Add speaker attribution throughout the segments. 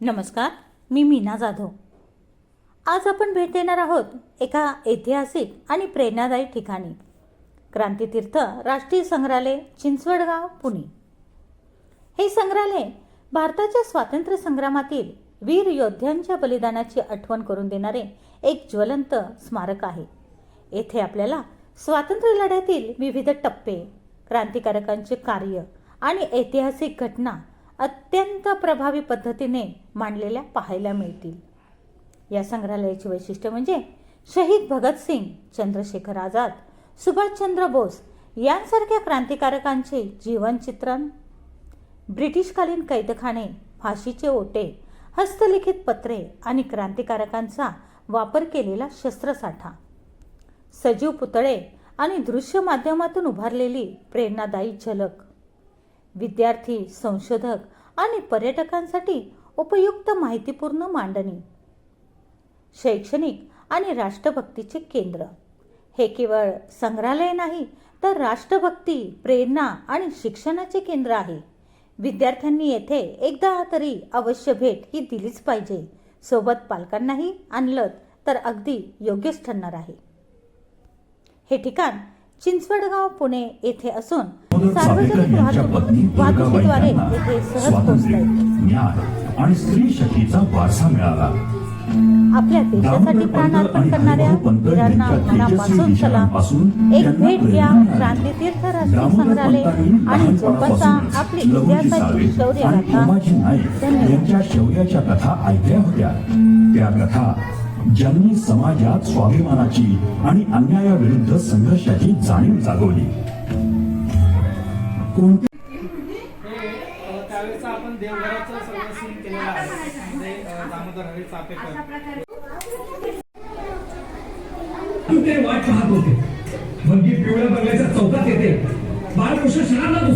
Speaker 1: नमस्कार मी मीना जाधव. आज आपण भेट देणार आहोत एका ऐतिहासिक आणि प्रेरणादायी ठिकाणी. क्रांतीतीर्थ राष्ट्रीय संग्रहालय चिंचवडगाव पुणे. हे संग्रहालय भारताच्या स्वातंत्र्य संग्रामातील वीर योद्ध्यांच्या बलिदानाची आठवण करून देणारे एक ज्वलंत स्मारक आहे. येथे आपल्याला स्वातंत्र्य लढ्यातील विविध टप्पे क्रांतिकारकांचे कार्य आणि ऐतिहासिक घटना अत्यंत प्रभावी पद्धतीने मांडलेल्या पाहायला मिळतील. या संग्रहालयाचे वैशिष्ट्य म्हणजे शहीद भगतसिंग चंद्रशेखर आझाद सुभाषचंद्र बोस यांसारख्या क्रांतिकारकांचे जीवनचित्रण ब्रिटिशकालीन कैदखाने फाशीचे ओटे हस्तलिखित पत्रे आणि क्रांतिकारकांचा वापर केलेला शस्त्रसाठा सजीव पुतळे आणि दृश्य माध्यमातून उभारलेली प्रेरणादायी झलक. विद्यार्थी संशोधक आणि पर्यटकांसाठी उपयुक्त माहितीपूर्ण मांडणी. शैक्षणिक आणि राष्ट्रभक्तीचे केंद्र. हे केवळ संग्रहालय नाही तर राष्ट्रभक्ती प्रेरणा आणि शिक्षणाचे केंद्र आहे. विद्यार्थ्यांनी येथे एकदा तरी अवश्य भेट ही दिलीच पाहिजे. सोबत पालकांनाही आणलं तर अगदी योग्यच ठरणार आहे. हे ठिकाण चिंचवडगाव पुणे येथे असून सार्वजनिक वाहतूक वाहतुकीद्वारे येथे सहज पोहोचता
Speaker 2: आणि स्त्री शक्तीचा वारसा मिळाला.
Speaker 1: आपल्या देशासाठी प्राण अर्पण करणाऱ्या वीरांना मनापासून सलाम एक भेट घ्या
Speaker 2: मिळाली.
Speaker 1: क्रांतीतीर्थ राष्ट्रीय संग्रहालय आणि जोपासा आपली इतिहासाची शौर्य गाथा.
Speaker 2: शौर्याच्या कथा ऐकल्या होत्या. त्या कथा ज्यांनी समाजात स्वाभिमानाची आणि अन्यायाविरुद्ध संघर्षाची जाणीव जागवली. कोणत्या
Speaker 3: हे अ, त्यावेळेचा आपण देवघराचं सगळं सीन केलेलं आहे. म्हणजे अ, दामोदर हरी चापेकर.
Speaker 4: ते वाट पाहत होते. पिवळ्या बंगल्याच्या चौकात येते. शहराला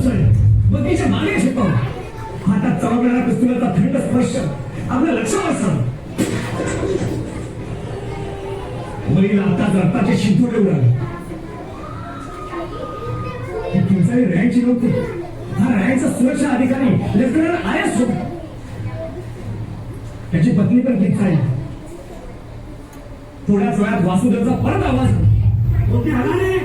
Speaker 4: बग्गीच्या मागे शिकवलं हातात पिस्तुलाचा थंड स्पर्श बसला वरील आताच रक्ताचे शिंतोडे उडाले ही रँची नव्हती. हा रँचा सुरक्षा अधिकारी लेफ्टनंट आय एस होता. त्याची पत्नी पण किंचाळी थोड्याच वेळात वासुदेवचा परत आवाज होते